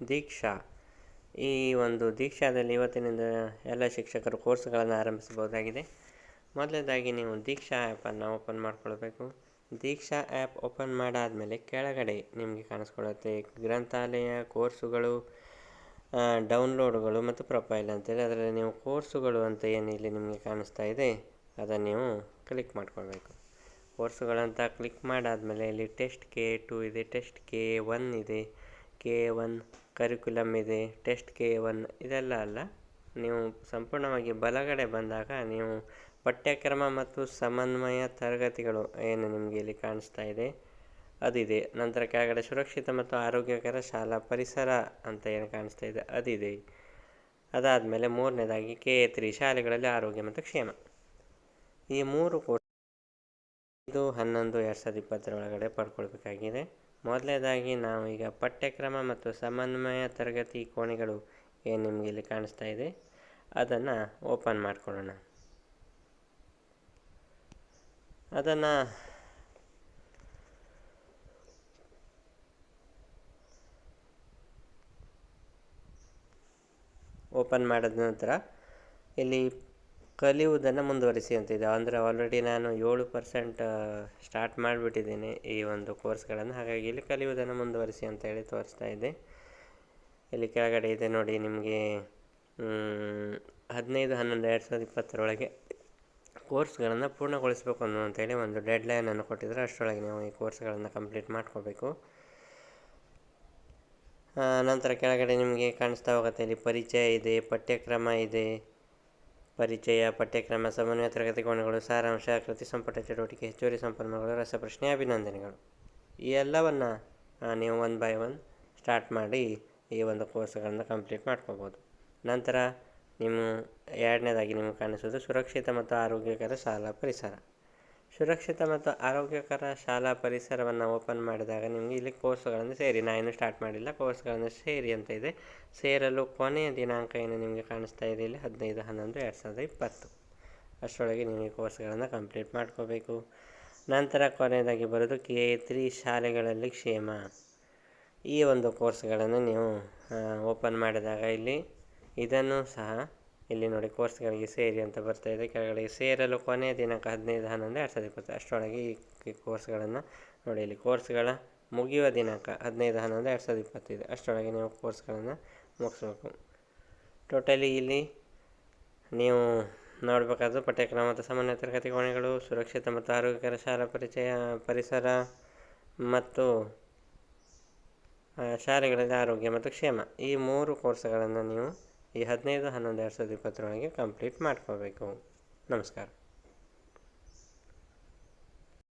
ದೀಕ್ಷಾ. ಈ ಒಂದು ದೀಕ್ಷಾದಲ್ಲಿ ಇವತ್ತಿನಿಂದ ಎಲ್ಲ ಶಿಕ್ಷಕರು ಕೋರ್ಸ್ಗಳನ್ನು ಆರಂಭಿಸಬಹುದಾಗಿದೆ. ಮೊದಲನೇದಾಗಿ ನೀವು ದೀಕ್ಷಾ ಆ್ಯಪನ್ನು ಓಪನ್ ಮಾಡ್ಕೊಳ್ಬೇಕು. ದೀಕ್ಷಾ ಆ್ಯಪ್ ಓಪನ್ ಮಾಡಾದಮೇಲೆ ಕೆಳಗಡೆ ನಿಮಗೆ ಕಾಣಿಸ್ಕೊಳ್ಳುತ್ತೆ ಗ್ರಂಥಾಲಯ, ಕೋರ್ಸುಗಳು ಡೌನ್ಲೋಡ್ಗಳು ಮತ್ತು ಪ್ರೊಫೈಲ್ ಅಂತೇಳಿ ಅದರಲ್ಲಿ ನೀವು ಕೋರ್ಸುಗಳು ಅಂತ ಏನು ಇಲ್ಲಿ ನಿಮಗೆ ಕಾಣಿಸ್ತಾ ಇದೆ ಅದನ್ನು ನೀವು ಕ್ಲಿಕ್ ಮಾಡ್ಕೊಳ್ಬೇಕು. ಕೋರ್ಸುಗಳಂತ ಕ್ಲಿಕ್ ಮಾಡಾದಮೇಲೆ ಇಲ್ಲಿ ಟೆಸ್ಟ್ ಕೆ ಟು ಇದೆ, ಟೆಸ್ಟ್ ಕೆ ಒನ್ ಇದೆ, ಕೆ ಒನ್ ಕರಿಕ್ಯುಲಮ್ ಇದೆ ಟೆಸ್ಟ್ ಕೆ ಒನ್ ಇದೆಲ್ಲ ಅಲ್ಲ. ನೀವು ಸಂಪೂರ್ಣವಾಗಿ ಬಲಗಡೆ ಬಂದಾಗ ನೀವು ಪಠ್ಯಕ್ರಮ ಮತ್ತು ಸಮನ್ವಯ ತರಗತಿಗಳು ಏನು ನಿಮಗೆ ಇಲ್ಲಿ ಕಾಣಿಸ್ತಾ ಇದೆ, ಅದಿದೆ. ನಂತರ ಕೆಳಗಡೆ ಸುರಕ್ಷಿತ ಮತ್ತು ಆರೋಗ್ಯಕರ ಶಾಲಾ ಪರಿಸರ ಅಂತ ಏನು ಕಾಣಿಸ್ತಾ ಇದೆ, ಅದಿದೆ. ಅದಾದಮೇಲೆ ಮೂರನೇದಾಗಿ ಕೆ ತ್ರೀ ಶಾಲೆಗಳಲ್ಲಿ ಆರೋಗ್ಯ ಮತ್ತು ಕ್ಷೇಮ. ಈ ಮೂರು ಕೋರ್ಸ್ ಇದು ಹನ್ನೊಂದು, ಎರಡು ಸಾವಿರದ ಇಪ್ಪತ್ತರೊಳಗಡೆ ಪಡ್ಕೊಳ್ಬೇಕಾಗಿದೆ. ಮೊದಲನೇದಾಗಿ ನಾವು ಈಗ ಪಠ್ಯಕ್ರಮ ಮತ್ತು ಸಮನ್ವಯ ತರಗತಿ ಕೋಣೆಗಳು ಏನು ನಿಮಗೆ ಇಲ್ಲಿ ಕಾಣಿಸ್ತಾ ಇದೆ, ಅದನ್ನು ಓಪನ್ ಮಾಡಿಕೊಳ್ಳೋಣ. ಅದನ್ನು ಓಪನ್ ಮಾಡಿದ ನಂತರ ಇಲ್ಲಿ ಕಲಿಯುವುದನ್ನು ಮುಂದುವರಿಸಿ ಅಂತಿದೆ. ಅಂದರೆ ಆಲ್ರೆಡಿ ನಾನು ಏಳು ಪರ್ಸೆಂಟ್ ಸ್ಟಾರ್ಟ್ ಮಾಡಿಬಿಟ್ಟಿದ್ದೀನಿ ಈ ಒಂದು ಕೋರ್ಸ್ಗಳನ್ನು ಹಾಗಾಗಿ ಇಲ್ಲಿ ಕಲಿಯುವುದನ್ನು ಮುಂದುವರಿಸಿ ಅಂತ ಹೇಳಿ ತೋರಿಸ್ತಾ ಇದೆ ಇಲ್ಲಿ ಕೆಳಗಡೆ ಇದೆ ನೋಡಿ ನಿಮಗೆ ಹದಿನೈದು, ಹನ್ನೊಂದು, ಎರಡು ಸಾವಿರದ ಇಪ್ಪತ್ತರೊಳಗೆ ಕೋರ್ಸ್ಗಳನ್ನು ಪೂರ್ಣಗೊಳಿಸಬೇಕು ಅಂತೇಳಿ ಒಂದು ಡೆಡ್ಲೈನನ್ನು ಕೊಟ್ಟಿದ್ದಾರೆ ಅಷ್ಟರೊಳಗೆ ನೀವು ಈ ಕೋರ್ಸ್ಗಳನ್ನು ಕಂಪ್ಲೀಟ್ ಮಾಡ್ಕೋಬೇಕು. ನಂತರ ಕೆಳಗಡೆ ನಿಮಗೆ ಕಾಣಿಸ್ತಾ ಹೋಗುತ್ತೆ. ಇಲ್ಲಿ ಪರಿಚಯ ಇದೆ, ಪಠ್ಯಕ್ರಮ ಇದೆ ಪರಿಚಯ, ಪಠ್ಯಕ್ರಮ, ಸಮನ್ವಯ ತರಗತಿ ಕೋಣಗಳು ಸಾರಾಂಶ, ಕೃತಿ ಸಂಪುಟ ಚಟುವಟಿಕೆ, ಹೆಚ್ಚುವರಿ ಸಂಪನ್ಮೂಲಗಳು, ರಸಪ್ರಶ್ನೆ, ಅಭಿನಂದನೆಗಳು. ಈ ಎಲ್ಲವನ್ನು ನೀವು ಒನ್ ಬೈ ಒನ್ ಸ್ಟಾರ್ಟ್ ಮಾಡಿ ಈ ಒಂದು ಕೋರ್ಸ್ಗಳನ್ನು ಕಂಪ್ಲೀಟ್ ಮಾಡ್ಕೋಬೋದು. ನಂತರ ನಿಮ್ಮ ಎರಡನೇದಾಗಿ ನಿಮಗೆ ಕಾಣಿಸೋದು ಸುರಕ್ಷಿತ ಮತ್ತು ಆರೋಗ್ಯಕರ ಶಾಲಾ ಪರಿಸರ. ಸುರಕ್ಷಿತ ಮತ್ತು ಆರೋಗ್ಯಕರ ಶಾಲಾ ಪರಿಸರವನ್ನು ಓಪನ್ ಮಾಡಿದಾಗ ನಿಮಗೆ ಇಲ್ಲಿ ಕೋರ್ಸ್ಗಳನ್ನು ಸೇರಿ ನಾನು ಸ್ಟಾರ್ಟ್ ಮಾಡಿಲ್ಲ, ಕೋರ್ಸ್ಗಳನ್ನು ಸೇರಿ ಅಂತ ಇದೆ. ಸೇರಲು ಕೊನೆಯ ದಿನಾಂಕ ಏನು ನಿಮಗೆ ಕಾಣಿಸ್ತಾ ಇದೆ ಇಲ್ಲಿ? ಹದಿನೈದು, ಹನ್ನೊಂದು, ಎರಡು ಸಾವಿರದ ಇಪ್ಪತ್ತು. ಅಷ್ಟರೊಳಗೆ ನಿಮಗೆ ಕೋರ್ಸ್ಗಳನ್ನು ಕಂಪ್ಲೀಟ್ ಮಾಡ್ಕೋಬೇಕು. ನಂತರ ಕೊನೆಯದಾಗಿ ಬರೋದು ಕೆ ತ್ರೀ ಶಾಲೆಗಳಲ್ಲಿ ಕ್ಷೇಮ. ಈ ಒಂದು ಕೋರ್ಸ್ಗಳನ್ನು ನೀವು ಓಪನ್ ಮಾಡಿದಾಗ ಇಲ್ಲಿ ಇದನ್ನು ಸಹ ಇಲ್ಲಿ ನೋಡಿ ಕೋರ್ಸ್ಗಳಿಗೆ ಸೇರಿ ಅಂತ ಬರ್ತಾ ಇದೆ. ಕೆಳಗಡೆ ಸೇರಲು ಕೊನೆಯ ದಿನಾಂಕ ಹದಿನೈದು, ಹನ್ನೊಂದು, ಎರಡು ಸಾವಿರದ ಇಪ್ಪತ್ತು. ಅಷ್ಟರೊಳಗೆ ಈ ಕೋರ್ಸ್ಗಳನ್ನು ನೋಡಿ, ಇಲ್ಲಿ ಕೋರ್ಸ್ಗಳ ಮುಗಿಯುವ ದಿನಾಂಕ ಹದಿನೈದು, ಹನ್ನೊಂದು, ಎರಡು ಸಾವಿರದ ಇಪ್ಪತ್ತೈದು ಅಷ್ಟರೊಳಗೆ ನೀವು ಕೋರ್ಸ್ಗಳನ್ನು ಮುಗಿಸ್ಬೇಕು. ಟೋಟಲಿ ಇಲ್ಲಿ ನೀವು ನೋಡಬೇಕಾದ್ರು ಪಠ್ಯಕ್ರಮ ಮತ್ತು ಸಾಮಾನ್ಯ ತರಗತಿ ಕೋಣೆಗಳು, ಸುರಕ್ಷಿತ ಮತ್ತು ಆರೋಗ್ಯಕರ ಶಾಲಾ ಪರಿಚಯ, ಪರಿಸರ ಮತ್ತು ಶಾಲೆಗಳಲ್ಲಿ ಆರೋಗ್ಯ ಮತ್ತು ಕ್ಷೇಮ ಈ ಮೂರು ಕೋರ್ಸ್ಗಳನ್ನು ನೀವು ಈ ಹದಿನೈದು ಹನ್ನೊಂದು ಎರಡು ಸಾವಿರದ ಇಪ್ಪತ್ತರೊಳಗೆ ಕಂಪ್ಲೀಟ್ ಮಾಡ್ಕೋಬೇಕು. ನಮಸ್ಕಾರ.